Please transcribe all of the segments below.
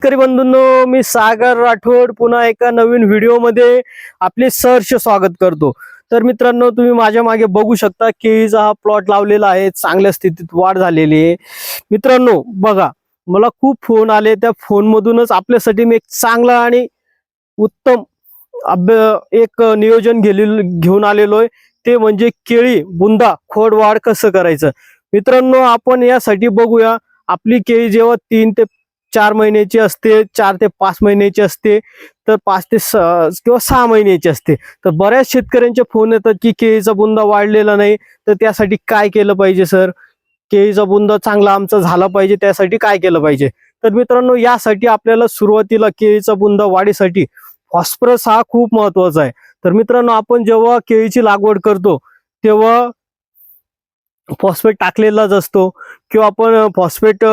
शेतकरी बंधूंनो मी सागर राठोड पुन्हा एका नवीन व्हिडिओमध्ये आपले सहर्ष स्वागत करतो. तर मित्रांनो तुम्ही माझ्या मागे बघू शकता केळीचा हा प्लॉट लावलेला आहे चांगल्या स्थितीत वाढ झालेली आहे. मित्रांनो बघा मला खूप फोन आले त्या फोनमधूनच आपल्यासाठी मी एक चांगला आणि उत्तम अभ्य एक नियोजन गेलेलो घेऊन आलेलो आहे. ते म्हणजे केळी बुंदा खोड वाढ कसं करायचं? मित्रांनो आपण यासाठी बघूया आपली केळी जेव्हा तीन ते चार महिन्याची असते चार ते पाच महिन्याची असते तर पाच ते स- किंवा सहा महिन्याची असते. तर बऱ्याच शेतकऱ्यांचे फोन येतात की केळीचा बुंदा वाढलेला नाही तर त्यासाठी काय केलं पाहिजे सर? केळीचा बुंदा चांगला आमचा झाला पाहिजे त्यासाठी काय केलं पाहिजे? तर मित्रांनो यासाठी आपल्याला सुरुवातीला केळीचा बुंदा वाढीसाठी फॉस्फरस हा खूप महत्त्वाचा आहे. तर मित्रांनो आपण जेव्हा केळीची लागवड करतो तेव्हा फॉस्फेट टाकलेलाच असतो किंवा आपण फॉस्फेट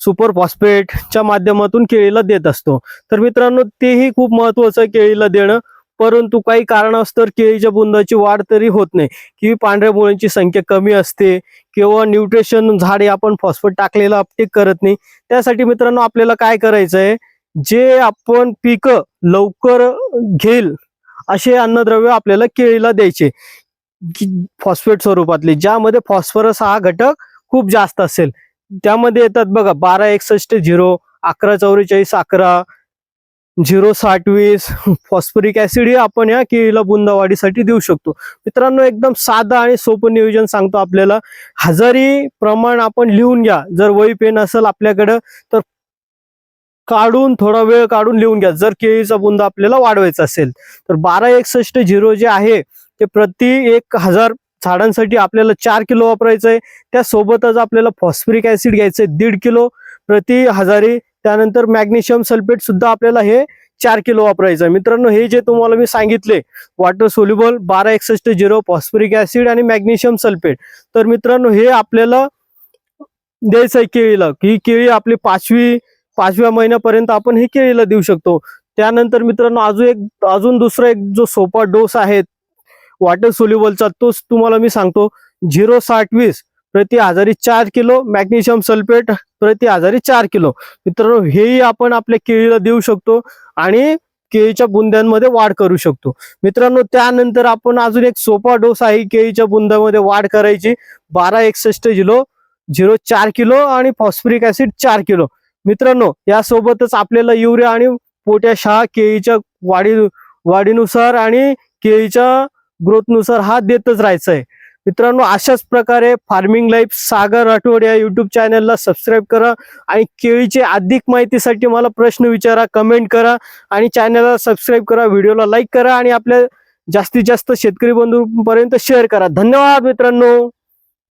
सुपर फॉस्फेटच्या माध्यमातून केळीला देत असतो. तर मित्रांनो तेही खूप महत्वाचं आहे केळीला देणं. परंतु काही कारणास्तर केळीच्या बुंदाची वाढ तरी होत नाही. किंवा पांढऱ्या मुळ्यांची संख्या कमी असते किंवा न्यूट्रिशन झाडे आपण फॉस्फेट टाकलेलं अपटेक करत नाही. त्यासाठी मित्रांनो आपल्याला काय करायचं आहे जे आपण पिकं लवकर घेईल असे अन्नद्रव्य आपल्याला केळीला द्यायचे. फॉस्फेट स्वरूपातले ज्यामध्ये फॉस्फरस हा घटक खूप जास्त असेल. त्यामध्ये येतात बघा बारा एकसष्ट झिरो अकरा चौवेचाळीस अकरा झिरो साठ वीस फॉस्फरिक ऍसिड हे आपण या केळीला बुंदावाढीसाठी देऊ शकतो. मित्रांनो एकदम साधं आणि सोपं नियोजन सांगतो आपल्याला. हजारी प्रमाण आपण लिहून घ्या. जर वही पेन असेल आपल्याकडं तर काढून थोडा वेळ काढून लिहून घ्या. जर केळीचा बुंदा आपल्याला वाढवायचा असेल तर बारा एकसष्ट झिरो जे आहे ते प्रति एक हजार झाडांसाठी आपल्याला चार किलो वापरायचं आहे त्यासोबतच आपल्याला फॉस्फरिक ऍसिड घ्यायचंय दीड किलो. प्रति हजारी त्यानंतर मॅग्नेशियम सल्फेट सुद्धा आपल्याला हे चार किलो वापरायचं आहे मित्रांनो हे जे तुम्हाला मी सांगितले वॉटर सोल्युबल बारा एकसष्ट झिरो फॉस्फरिक ऍसिड आणि मॅग्नेशियम सल्फेट. तर मित्रांनो हे आपल्याला द्यायचं आहे केळीला. ही केळी आपली पाचवी पाचव्या महिन्यापर्यंत आपण हे केळीला देऊ शकतो. त्यानंतर मित्रांनो अजून एक अजून दुसरा एक जो सोपा डोस आहे वॉटर सोल्युबलचा तोच तुम्हाला मी सांगतो. झिरो साठ वीस प्रति हजारी चार किलो मॅग्नेशियम सल्फेट प्रति हजारी चार किलो. मित्रांनो हेही आपण आपल्या केळीला देऊ शकतो आणि केळीच्या बुंद्यांमध्ये वाढ करू शकतो. मित्रांनो त्यानंतर आपण अजून एक सोपा डोस आहे केळीच्या बुंद्यामध्ये वाढ करायची. बारा एकसष्ट झिरो झिरो चार किलो आणि फॉस्फरिक ऍसिड चार किलो. मित्रांनो यासोबतच आपल्याला युरिया आणि पोट्याश हा केळीच्या वाढी वाढीनुसार आणि केळीच्या ग्रोथनुसार हा देतच राहायचा आहे मित्रांनो अशाच प्रकारे फार्मिंग लाईफ सागर राठोड या युट्यूब चॅनलला सबस्क्राईब करा आणि केळीची अधिक माहितीसाठी मला प्रश्न विचारा कमेंट करा आणि चॅनलला सबस्क्राईब करा व्हिडिओला लाईक करा आणि आपल्या जास्तीत जास्त शेतकरी बंधूंपर्यंत शेअर करा. धन्यवाद मित्रांनो!